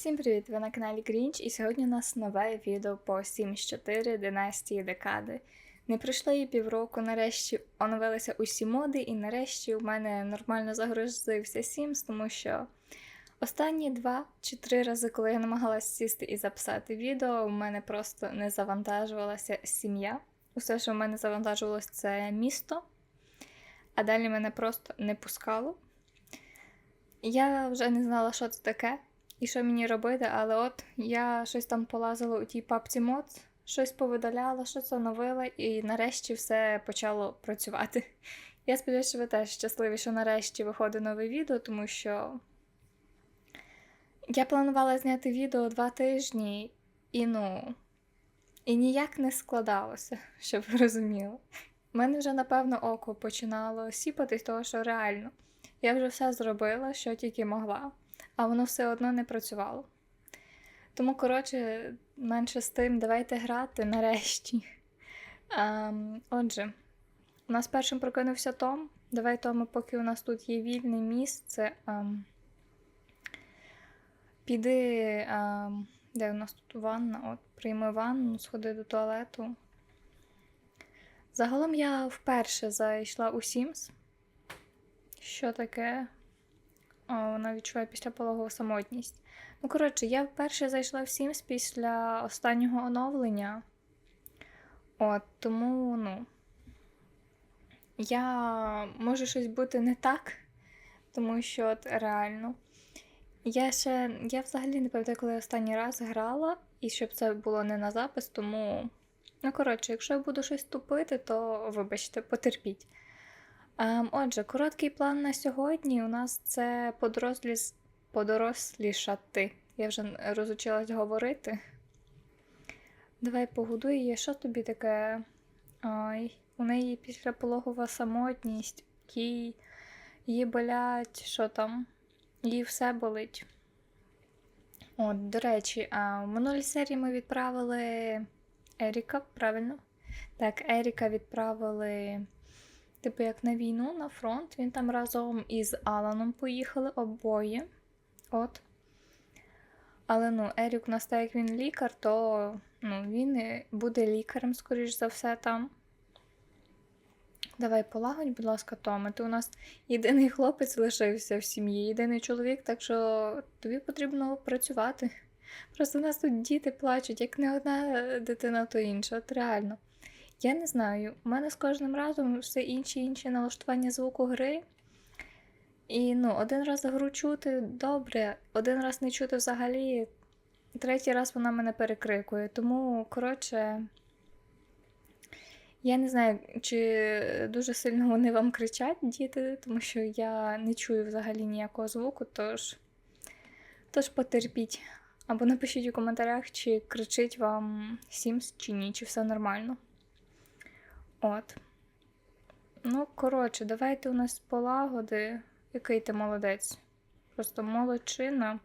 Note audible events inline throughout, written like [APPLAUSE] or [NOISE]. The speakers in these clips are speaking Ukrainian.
Всім привіт! Ви на каналі Грінч, і сьогодні у нас нове відео по Sims 4 династії декади. Не пройшло її півроку, нарешті оновилися усі моди, і нарешті у мене нормально загрузився Sims, тому що останні два чи три рази, коли я намагалася сісти і записати відео, у мене просто не завантажувалася сім'я. Усе, що в мене завантажувалося, це місто, а далі мене просто не пускало. Я вже не знала, що це таке і що мені робити, але от я щось там полазила у тій папці мод, щось повидаляла, щось оновила, і нарешті все почало працювати. [LAUGHS] Я сподіваюся, що ви теж щасливі, що нарешті виходить нове відео, тому що я планувала зняти відео два тижні, і ну, і ніяк не складалося, [LAUGHS] щоб ви розуміли. У мене вже, напевно, око починало сіпатись, того що реально. Я вже все зробила, що тільки могла, а воно все одно не працювало. Тому, коротше, менше з тим, давайте грати нарешті. Ем, отже, у нас першим прокинувся Том. Давай Тому, поки у нас тут є вільне місце. Ем, піди, ем, де у нас тут ванна? От, прийми ванну, сходи до туалету. Загалом я вперше зайшла у Sims. Що таке? Вона відчуває після пологову самотність. Ну, коротше, я вперше зайшла в Sims після останнього оновлення. От, тому, ну. Я може щось бути не так, тому що от реально. Я ще. Я взагалі не пам'ятаю, коли я останній раз грала, і щоб це було не на запис, тому. Ну, коротше, якщо я буду щось тупити, то вибачте, потерпіть. Ем, Отже, короткий план на сьогодні у нас це подорослі... подорослішати. Я вже розучилась говорити. Давай погодуй її. Що тобі таке? Ой, у неї післяпологова самотність, їй, їй болять, що там? Їй все болить. От, до речі, а в минулій серії ми відправили Еріка, правильно? Так, Еріка відправили. Типу, як на війну, на фронт, він там разом із Аланом поїхали обоє. От. Але ну, Ерік у нас так як він лікар, то ну, він буде лікарем, скоріш за все, там. Давай полагодь, будь ласка, Томе. Ти у нас єдиний хлопець лишився в сім'ї, єдиний чоловік, так що тобі потрібно працювати. Просто у нас тут діти плачуть, як не одна дитина, то інша. От реально. Я не знаю, у мене з кожним разом все інші інші налаштування звуку гри. І ну, один раз гру чути добре, один раз не чути взагалі, третій раз вона мене перекрикує. Тому, коротше, я не знаю, чи дуже сильно вони вам кричать, діти, тому що я не чую взагалі ніякого звуку, тож, тож потерпіть. Або напишіть у коментарях, чи кричить вам Sims, чи ні, чи все нормально. От. Ну, коротше, давайте у нас полагоди. Який ти молодець? Просто молодчина.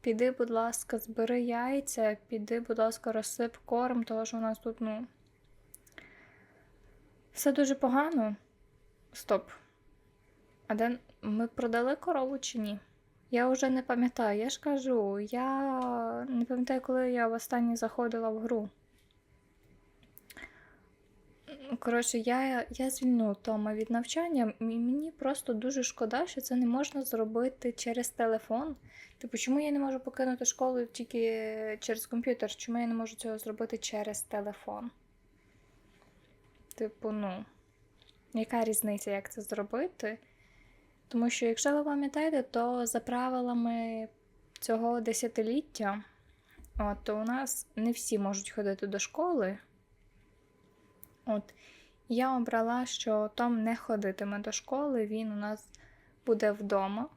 Піди, будь ласка, збери яйця, піди, будь ласка, розсип корм, тому що у нас тут, ну. Все дуже погано. Стоп. А де ми продали корову чи ні? Я вже не пам'ятаю, я ж кажу, я не пам'ятаю, коли я востаннє заходила в гру. Коротше, я я звільню Тома від навчання, і мені просто дуже шкода, що це не можна зробити через телефон. Типу, чому я не можу покинути школу тільки через комп'ютер? Чому я не можу цього зробити через телефон? Типу, ну, яка різниця, як це зробити? Тому що, якщо ви пам'ятаєте, то за правилами цього десятиліття, от, то у нас не всі можуть ходити до школи. От, я обрала, що Том не ходитиме до школи, він у нас буде вдома.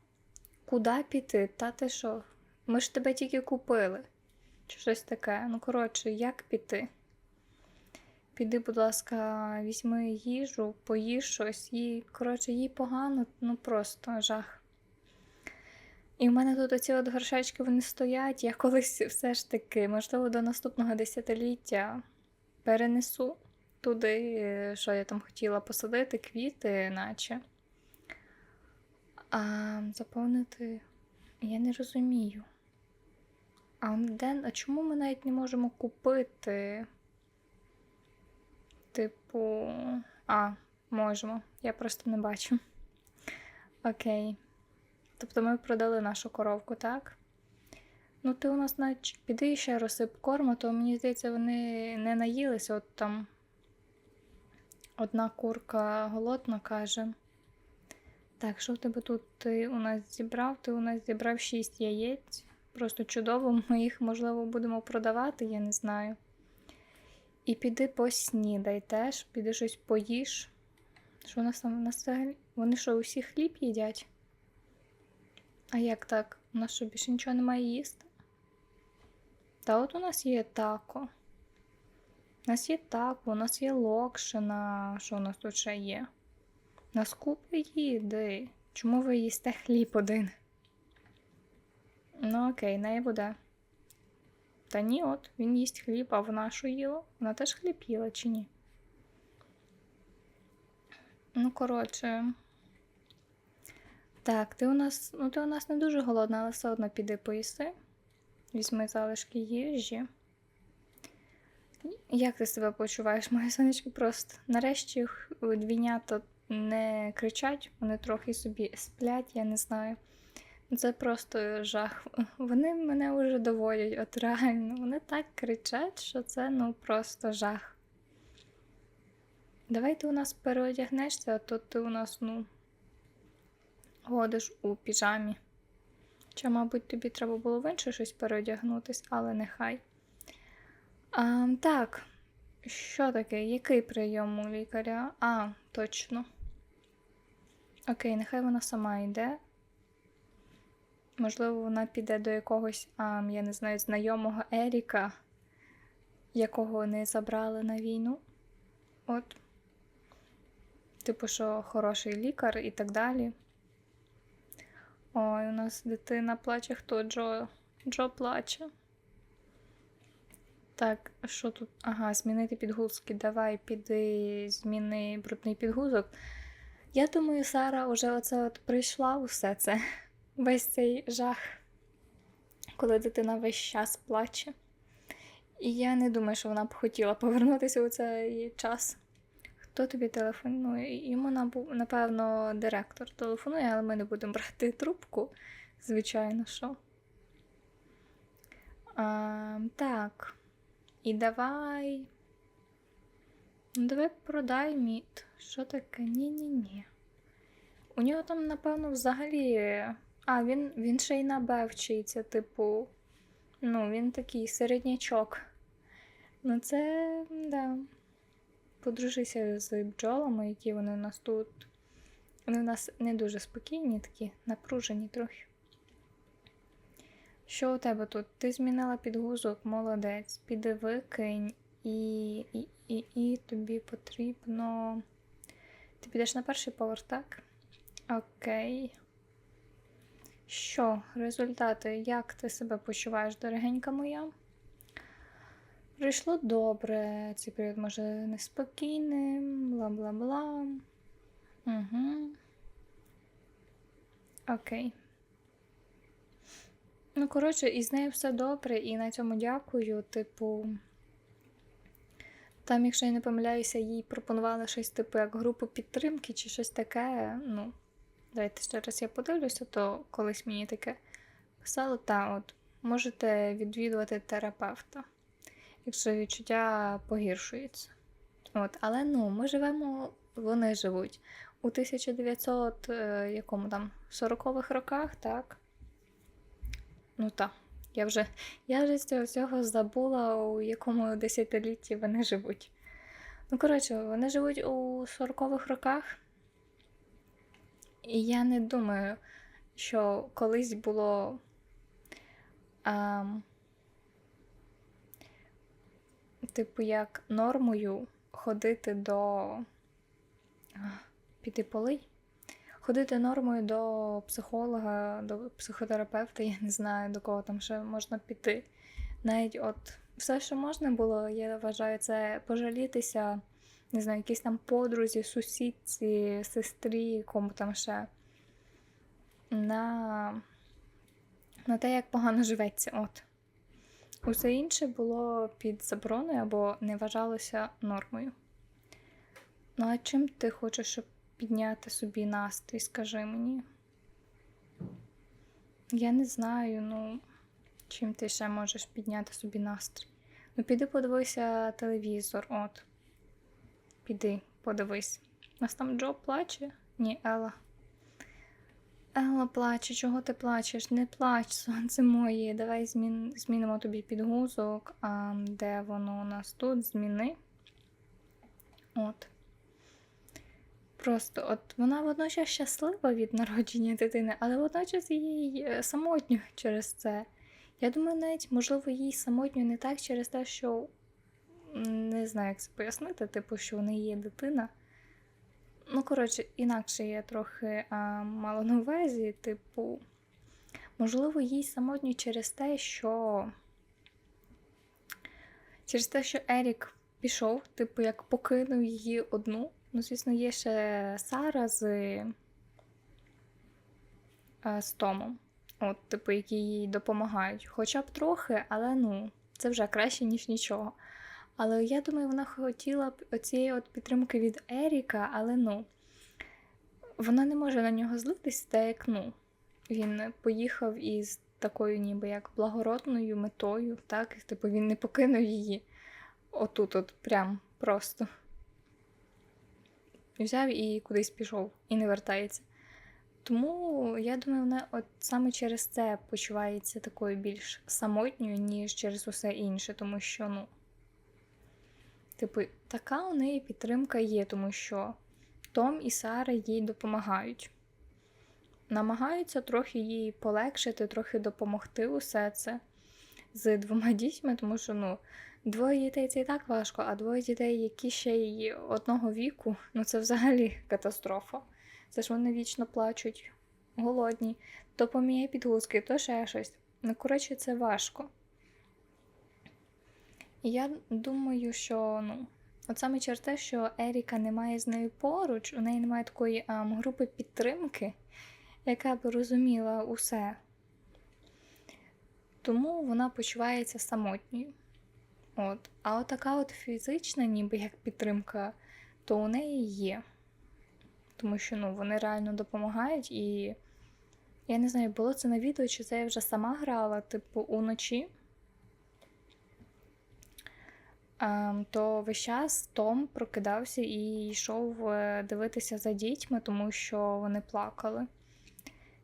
Куди піти? Та ти що? Ми ж тебе тільки купили. Чи щось таке. Ну, коротше, як піти? Піди, будь ласка, візьми їжу, поїж щось, їй, коротше, їй погано, ну просто жах. І в мене тут оці от горшечки вони стоять, я колись все ж таки, можливо, до наступного десятиліття перенесу туди, що я там хотіла посадити, квіти, наче. А заповнити я не розумію. А де, а чому ми навіть не можемо купити? Типу. А, можемо. Я просто не бачу. Окей. Тобто ми продали нашу коровку, так? Ну, ти у нас навіть піди ще розсип корму, то мені здається, вони не наїлися. От там одна курка голодна каже. Так, що в тебе тут ти у нас зібрав? Ти у нас зібрав 6 яєць. Просто чудово, [LAUGHS] ми їх, можливо, будемо продавати, я не знаю. І піди поснідай теж, піди щось поїж. Що у нас там у нас? Вони що, усі хліб їдять? А як так? У нас що більше нічого немає їсти? Та от у нас є тако. У нас є тако, у нас є локшина. Що у нас тут ще є? Нас купа їди. Чому ви їсте хліб один? Ну окей, неї буде. Та ні, от, він їсть хліб, а вона що їла? Вона теж хліб їла чи ні? Ну, коротше. Так, ти у нас. Ну, ти у нас не дуже голодна, але все одно піди поїси. Візьми залишки їжі. Як ти себе почуваєш, моє сонечко? Просто нарешті двійнята не кричать, вони трохи собі сплять, я не знаю. Це просто жах. Вони мене вже доводять, от реально. Вони так кричать, що це ну просто жах. Давай ти у нас переодягнешся, а то ти у нас, ну, ходиш у піжамі. Чи, мабуть, тобі треба було в інше щось переодягнутись, але нехай. А, так, що таке? Який прийом у лікаря? А, точно. Окей, нехай вона сама йде. Можливо, вона піде до якогось, а, я не знаю, знайомого Еріка, якого не забрали на війну. От. Типу, що хороший лікар і так далі. Ой, у нас дитина плаче. Хто Джо? Джо плаче. Так, що тут? Ага, змінити підгузки. Давай піди, зміни брудний підгузок. Я думаю, Сара вже оце от прийшла усе це. [LAUGHS] Весь цей жах, коли дитина весь час плаче. І я не думаю, що вона б хотіла повернутися у цей час. Хто тобі телефонує? Йому напевно директор телефонує, але ми не будемо брати трубку, звичайно що. А, так. І давай. Ну, давай продай мід. Що таке? Ні-ні-ні. У нього там, напевно, взагалі. А, він, він ще й на Б вчиться, типу. Ну, він такий середнячок. Ну, це, да. Подружися з бджолами, які вони у нас тут. Вони у нас не дуже спокійні, такі напружені трохи. Що у тебе тут? Ти змінила підгузок, молодець. Піди викинь, і, і, і, і тобі потрібно. Ти підеш на перший поверх, так? Окей. Що, результати? Як ти себе почуваєш, дорогенька моя? Прийшло добре. Цей період може неспокійним, бла-бла-бла. Угу. Окей. Ну, коротше, із нею все добре, і на цьому дякую. Типу, там, якщо я не помиляюся, їй пропонували щось, типу, як групу підтримки чи щось таке. Ну, давайте ще раз я подивлюся, то колись мені таке писало, та от, можете відвідувати терапевта, якщо відчуття погіршується. От, але ну, ми живемо, вони живуть у 1900 е, якому там 40-х роках, так? Ну так. Я вже, я вже з цього всього забула, у якому десятилітті вони живуть. Ну, коротше, вони живуть у 40-х роках. І я не думаю, що колись було. А, типу, як нормою ходити до. Піти полий? Ходити нормою до психолога, до психотерапевта, я не знаю, до кого там ще можна піти. Навіть от все, що можна було, я вважаю, це пожалітися, не знаю, якісь там подрузі, сусідці, сестрі, кому там ще. На, на те, як погано живеться. От. Усе інше було під забороною або не вважалося нормою. Ну, а чим ти хочеш, щоб підняти собі настрій, скажи мені? Я не знаю, ну, чим ти ще можеш підняти собі настрій. Ну, піди подивися телевізор, от. Піди, подивись. У нас там Джо плаче? Ні, Елла. Елла плаче, чого ти плачеш? Не плач, сонце моє. Давай змін... змінимо тобі підгузок. А де воно у нас тут? Зміни. От. Просто от вона водночас щаслива від народження дитини, але водночас їй е, самотньо через це. Я думаю, навіть, можливо, їй самотньо не так через те, що не знаю, як це пояснити, типу, що в неї є дитина. Ну, коротше, інакше я трохи а, мала на увазі, типу, можливо, їй самотньо через те, що. Через те, що Ерік пішов, типу, як покинув її одну. Ну, звісно, є ще Сара з, е, з Томом, от, типу, які їй допомагають. Хоча б трохи, але ну, це вже краще, ніж нічого. Але я думаю, вона хотіла б оцієї от підтримки від Еріка, але ну, вона не може на нього злитись, так як ну, він поїхав із такою, ніби як благородною метою, так, типу він не покинув її отут, от прям просто. Взяв і кудись пішов, і не вертається. Тому я думаю, вона от саме через це почувається такою більш самотньою, ніж через усе інше, тому що, ну, типу, така у неї підтримка є, тому що Том і Сара їй допомагають. Намагаються трохи їй полегшити, трохи допомогти усе це з двома [LAUGHS] дітьми, тому що, ну, Двоє дітей це і так важко, а двоє дітей, які ще й одного віку, ну це взагалі [LAUGHS] катастрофа. Це ж вони вічно плачуть, голодні, то поміє підгузки, то ще щось. Ну, коротше, це важко. І я думаю, що ну, от саме через те, що Еріка немає з нею поруч, у неї немає такої а, групи підтримки, яка б розуміла усе. Тому вона почувається самотньою. От. А от така от фізична, ніби як підтримка, то у неї є. Тому що ну, вони реально допомагають і. Я не знаю, було це на відео, чи це я вже сама грала, типу, уночі. Ем, то весь час Том прокидався і йшов е, дивитися за дітьми, тому що вони плакали.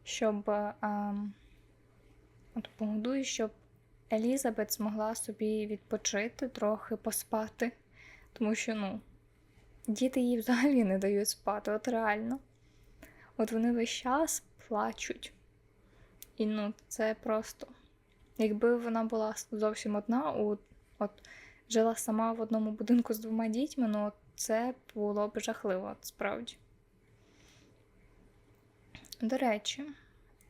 Щоб ем, от погодую, щоб Елізабет змогла собі відпочити, трохи поспати, тому що, ну, діти їй взагалі не дають спати, от реально. От вони весь час плачуть. І ну, це просто. Якби вона була зовсім одна, от, от жила сама в одному будинку з двома дітьми, ну це було б жахливо, от, справді. До речі,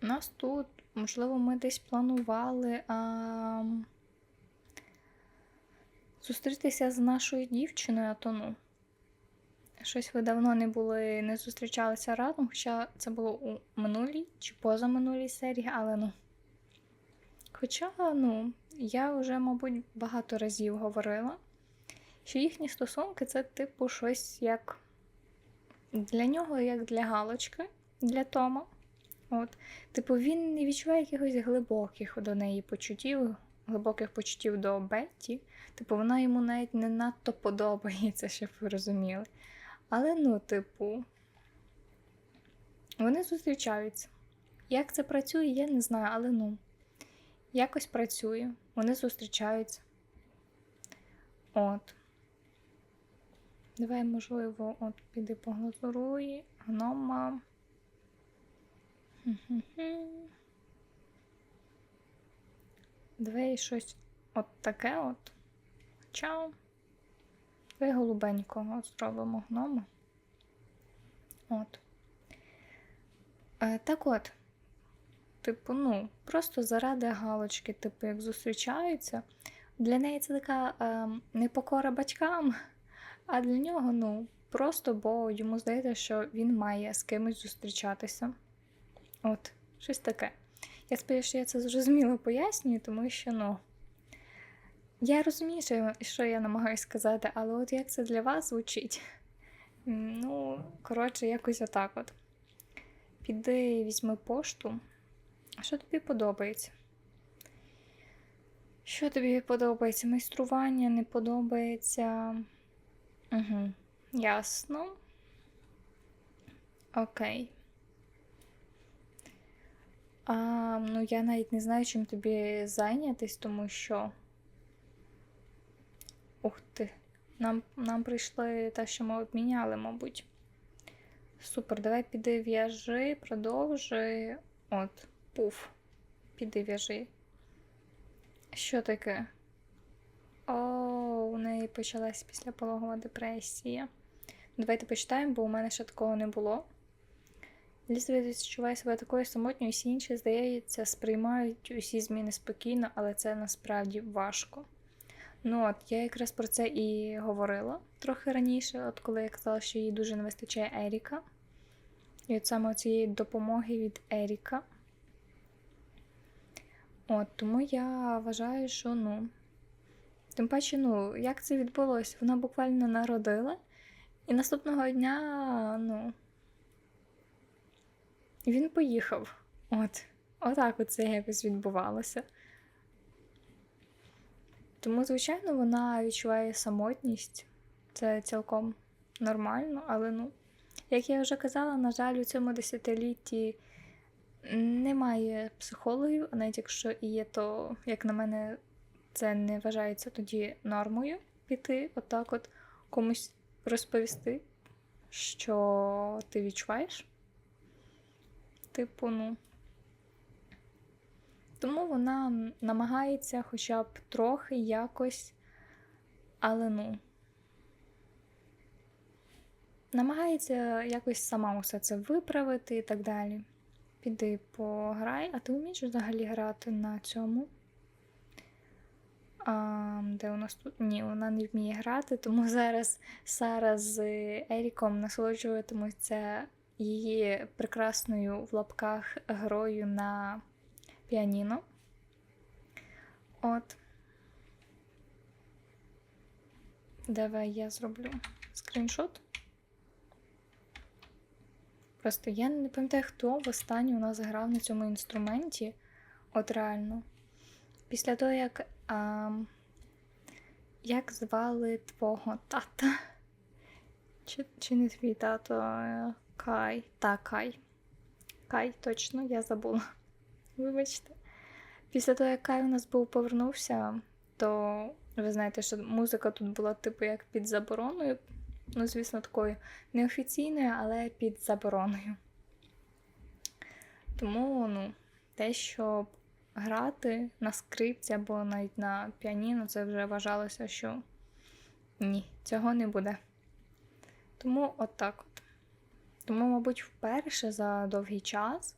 у нас тут Можливо, ми десь планували а, зустрітися з нашою дівчиною, а то ну. Щось ви давно не були, не зустрічалися разом, хоча це було у минулій чи позаминулій серії, але ну. Хоча, ну, я вже, мабуть, багато разів говорила, що їхні стосунки це, типу, щось як для нього, як для Галочки, для Тома. От. Типу, він не відчуває якихось глибоких до неї почуттів, глибоких почуттів до Бетті. Типу, вона йому навіть не надто подобається, щоб ви розуміли. Але, ну, типу, вони зустрічаються. Як це працює, я не знаю, але ну, якось працює. Вони зустрічаються. От. Давай, можливо, от піди поглазуруй, гнома. Давай щось от таке от. Чао. Давай голубенького зробимо гному. От. Е, Так от, типу, ну, просто заради галочки, типу, як зустрічаються. Для неї це така е, непокора батькам, а для нього, ну, просто бо йому здається, що він має з кимось зустрічатися. От, щось таке. Я сподіваюся, що я це зрозуміло пояснюю, тому що, ну, Я розумію, що я, намагаюся сказати, але от як це для вас звучить? Ну, коротше, якось отак от. Піди візьми пошту. Що тобі подобається? Що тобі подобається? Майстрування не подобається. Угу. Ясно. Окей. А, ну, я навіть не знаю, чим тобі зайнятись, тому що. Ух ти. Нам, нам прийшли те, що ми обміняли, мабуть. Супер, давай піди в'яжи, продовжуй. От, пуф. Піди в'яжи. Що таке? О, у неї почалась післяпологова депресія. Давайте почитаємо, бо у мене ще такого не було. Лізавет відчуває себе такою самотньою, всі інші, здається, сприймають усі зміни спокійно, але це насправді важко. Ну от, я якраз про це і говорила трохи раніше, от коли я казала, що їй дуже не вистачає Еріка. І от саме цієї допомоги від Еріка. От, тому я вважаю, що ну. Тим паче, ну, як це відбулося? Вона буквально народила, і наступного дня, ну. Він поїхав. От. Отак от це якось відбувалося. Тому, звичайно, вона відчуває самотність. Це цілком нормально, але ну, як я вже казала, на жаль, у цьому десятилітті немає психологів, а навіть якщо і є, то, як на мене, це не вважається тоді нормою піти, отак от комусь розповісти, що ти відчуваєш. Типу, ну. Тому вона намагається хоча б трохи якось, але ну. Намагається якось сама усе це виправити і так далі. Піди пограй, а ти вмієш взагалі грати на цьому? А, Де у нас тут? Ні, вона не вміє грати, тому [LAUGHS] зараз Сара з Еріком насолоджуватимуться її прекрасною в лапках грою на піаніно. От. Давай я зроблю скріншот. Просто я не пам'ятаю, хто востаннє у нас грав на цьому інструменті. От реально. Після того, як. А, як звали твого тата? Чи, чи не твій тато? Кай. Та, Кай. Кай, точно, я забула. Вибачте. Після того, як Кай у нас був повернувся, то ви знаєте, що музика тут була, типу, як під забороною. Ну, звісно, такою неофіційною, але під забороною. Тому, ну, те, щоб грати на скрипці або навіть на піаніно, це вже вважалося, що ні, цього не буде. Тому отак от, от. Тому, мабуть, вперше за довгий час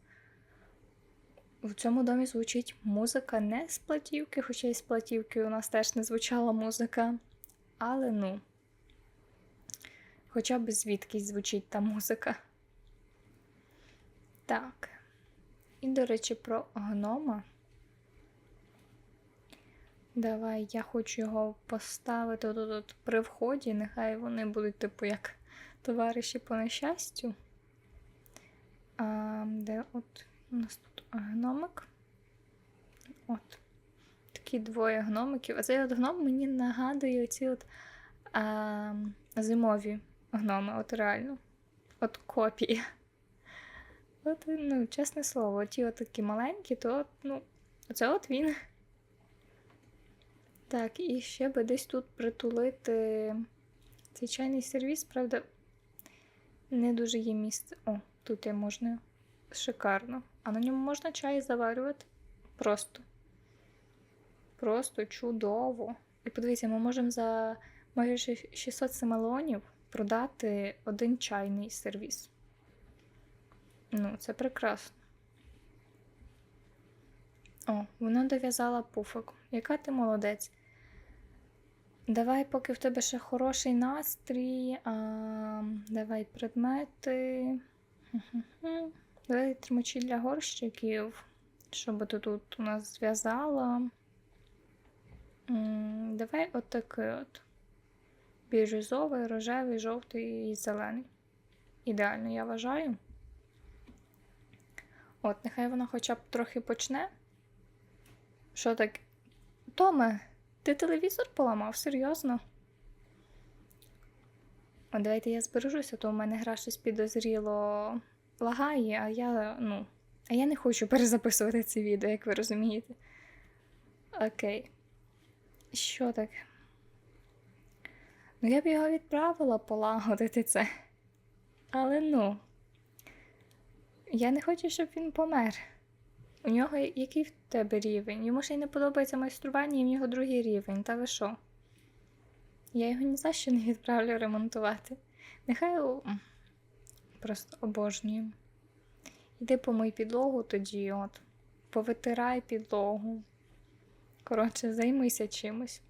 в цьому домі звучить музика не з платівки, хоча й з платівки у нас теж не звучала музика. Але ну, хоча б звідкись звучить та музика. Так. І, до речі, про гнома. Давай, я хочу його поставити тут, тут при вході. Нехай вони будуть, типу, як товариші по нещастю. А, Де от у нас тут гномик? От. Такі двоє гномиків. А цей от гном мені нагадує оці от а, зимові гноми, от реально. От копії. От, ну, чесне слово, ті от такі маленькі, то ну, оце от він. Так, і ще би десь тут притулити цей чайний сервіс, правда, не дуже є місце. О, тут є можна шикарно. А на ньому можна чай заварювати. Просто. Просто чудово. І подивіться, ми можемо за майже 600 семелонів продати один чайний сервіс. Ну, це прекрасно. О, вона дов'язала пуфик. Яка ти молодець? Давай, поки в тебе ще хороший настрій. А, Давай предмети. Давай тримачі для горщиків, щоб ти тут у нас зв'язала. давай отакий от. Бірюзовий, рожевий, жовтий і зелений. Ідеально, я вважаю. От, нехай вона хоча б трохи почне. Що так? Томе, ти телевізор поламав? Серйозно? Давайте я збережуся, то у мене гра щось підозріло лагає, а я, ну, а я не хочу [LAUGHS] перезаписувати це відео, як ви розумієте. Окей. Що таке? Ну, я б його відправила полагодити це. Але ну. Я не хочу, щоб він помер. У нього який в тебе рівень? Йому ще й не подобається майстрування, і в нього другий рівень. Та ви що? Я його ні за що не відправлю ремонтувати. Нехай у- просто обожнюю. Іди помий підлогу тоді, от. Повитирай підлогу. Коротше, займися чимось.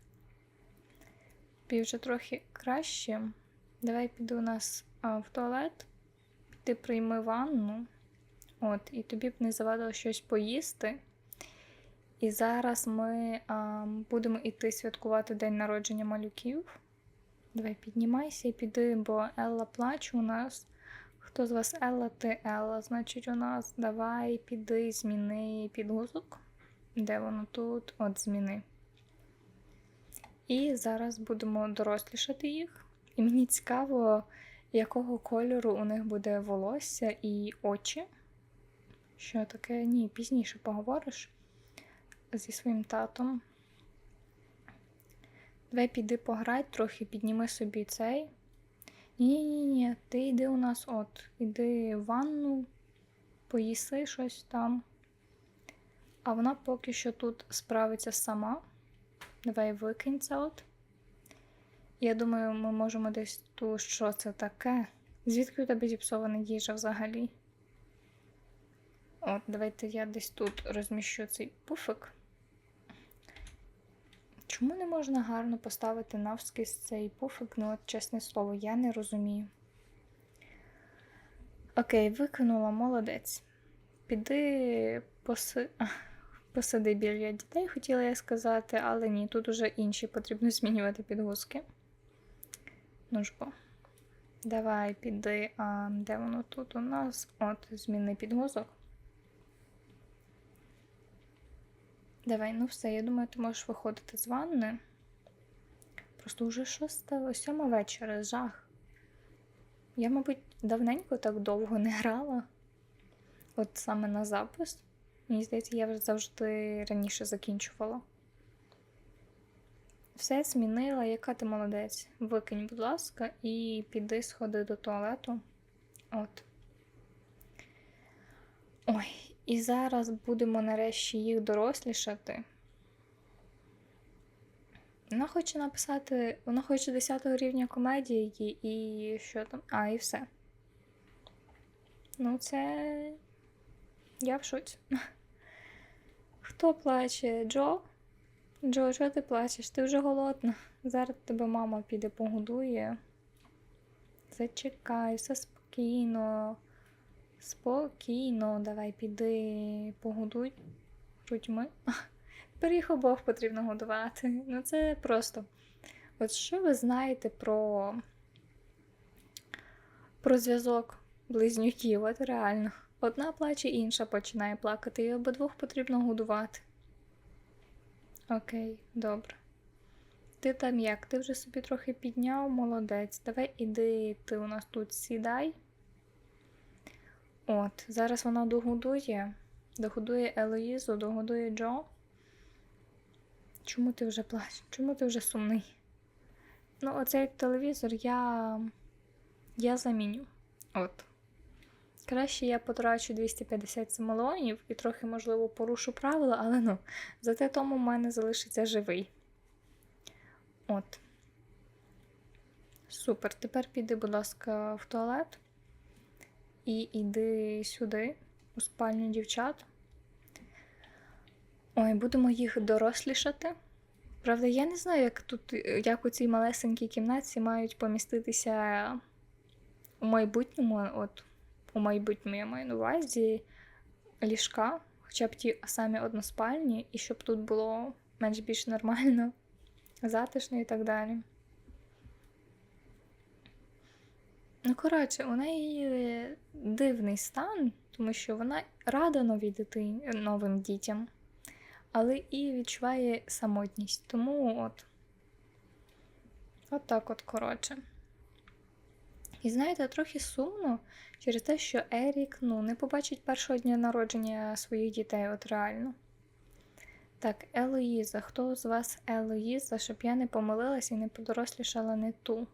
Тобі вже трохи краще. Давай піду у нас а, в туалет, ти прийми ванну. От, і тобі б не завадило щось поїсти. І зараз ми а, будемо йти святкувати день народження малюків. Давай піднімайся і піди, бо Елла плаче у нас. Хто з вас Елла, ти Елла. Значить, у нас давай піди, зміни підгузок. Де воно тут? От зміни. І зараз будемо дорослішати їх. І мені цікаво, якого кольору у них буде волосся і очі. Що таке? Ні, пізніше поговориш зі своїм татом. Давай піди пограй трохи, підніми собі цей. Ні-ні, ні, ти йди у нас от, іди в ванну, поїси щось там. А вона поки що тут справиться сама. Давай викинь це от. Я думаю, ми можемо десь ту, що це таке. Звідки у тебе зіпсована їжа взагалі? От, давайте я десь тут розміщу цей пуфик. Чому не можна гарно поставити навскіз цей пуфик? Ну, от, чесне слово, я не розумію. Окей, викинула, молодець. Піди поси... а, посиди біля дітей, хотіла я сказати, але ні, тут уже інші потрібно [LAUGHS] змінювати підгузки. Ну ж бо. Давай піди, а де воно тут у нас? От, зміни підгузок. Давай, ну все, я думаю, ти можеш виходити з ванни. Просто вже шоста, сьома вечора, жах. Я, мабуть, давненько так довго не грала. От саме на запис. Мені здається, я вже завжди раніше закінчувала. Все змінила, яка ти молодець. Викинь, будь ласка, і піди сходи до туалету. От. Ой, і зараз будемо нарешті їх дорослішати. Вона хоче написати, вона хоче 10 рівня комедії і що там. А, і все. Ну, це. Я в шоці. [LAUGHS] Хто плаче? Джо? Джо, що ти плачеш? Ти вже голодна. Зараз тебе мама піде погодує. Зачекай, все спокійно. Спокійно, давай піди погодуй грудьми. [LAUGHS] Тепер їх обох потрібно годувати. Ну це просто. От що ви знаєте про, про зв'язок близнюків? От реально. Одна плаче, інша починає плакати, і обидвох потрібно годувати. Окей, добре. Ти там як? Ти вже собі трохи підняв, молодець. Давай іди, ти у нас тут сідай. От, зараз вона догодує. Догодує Елоїзу, догодує Джо. Чому ти вже плачеш? Чому ти вже сумний? Ну, оцей телевізор я. я заміню. От. Краще я потрачу 250 самолонів і трохи, можливо, порушу правила, але ну, зате тому в мене залишиться живий. От. Супер. Тепер піди, будь ласка, в туалет. І йди сюди, у спальню дівчат. Ой, будемо їх дорослішати. Правда, я не знаю, як тут, як у цій малесенькій кімнаті мають поміститися у майбутньому, от у майбутньому я маю на увазі ліжка, хоча б ті самі односпальні, і щоб тут було менш більш нормально. затишно і так далі. Ну, коротше, у неї дивний стан, тому що вона рада новій дитині, новим дітям, але і відчуває самотність. Тому от. От так от, коротше. І знаєте, трохи сумно через те, що Ерік ну, не побачить першого дня народження своїх дітей, от реально. Так, Елоїза. Хто з вас Елоїза, щоб я не помилилась і не подорослішала не ту?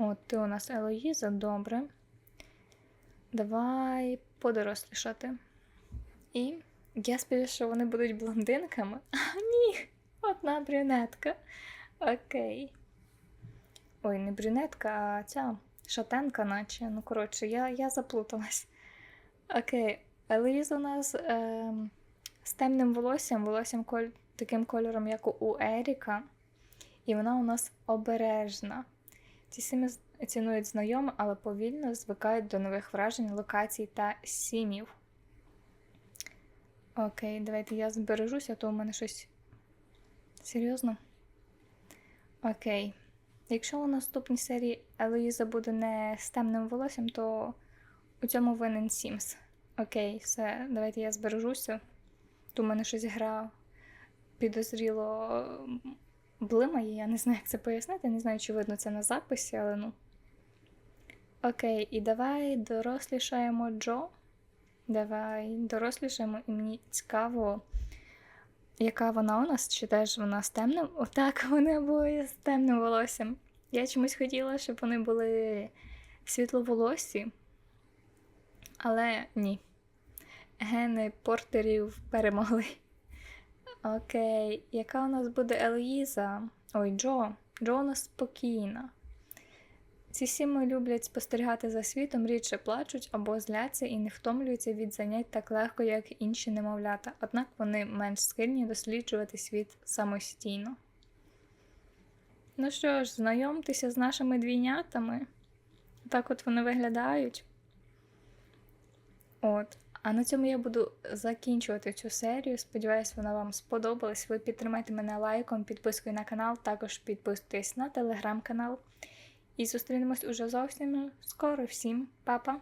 От, ти у нас Елоїза, добре. Давай подорослішати. І я сподіваюся, що вони будуть блондинками. [LAUGHS] А, ні, одна брюнетка. Окей. Ой, не брюнетка, а ця шатенка, наче. Ну, коротше, я, я заплуталась. Окей, Елоїза у нас е, з темним волоссям, волоссям коль, таким кольором, як у Еріка. І вона у нас обережна. Ці сім'ї цінують знайоме, але повільно звикають до нових вражень, локацій та сімів. Окей, давайте я збережуся, то у мене щось серйозно. Окей. Якщо у наступній серії Елоїза буде не з темним волоссям, то у цьому винен Сімс. Окей, все, давайте я збережуся. То у мене щось гра підозріло блимає, я не знаю, як це пояснити, не знаю, чи видно це на записі, але ну. Окей, і давай дорослішаємо Джо. Давай дорослішаємо, і мені цікаво, яка вона у нас, чи теж вона з темним. Отак, вони обоє з темним волоссям. Я чомусь хотіла, щоб вони були світловолосі, але ні. Гени портерів перемогли. Окей, яка у нас буде Елоїза? Ой, Джо. Джо у нас спокійна. Ці сіми люблять спостерігати за світом, рідше плачуть або зляться і не втомлюються від занять так легко, як інші немовлята, однак вони менш схильні досліджувати світ самостійно. Ну що ж, знайомтеся з нашими двійнятами. Так от вони виглядають. От. А на цьому я буду закінчувати цю серію. Сподіваюсь, вона вам сподобалась. Ви підтримайте мене лайком, підпискою на канал, також підписуйтесь на телеграм-канал. І зустрінемось уже зовсім скоро. Всім па-па!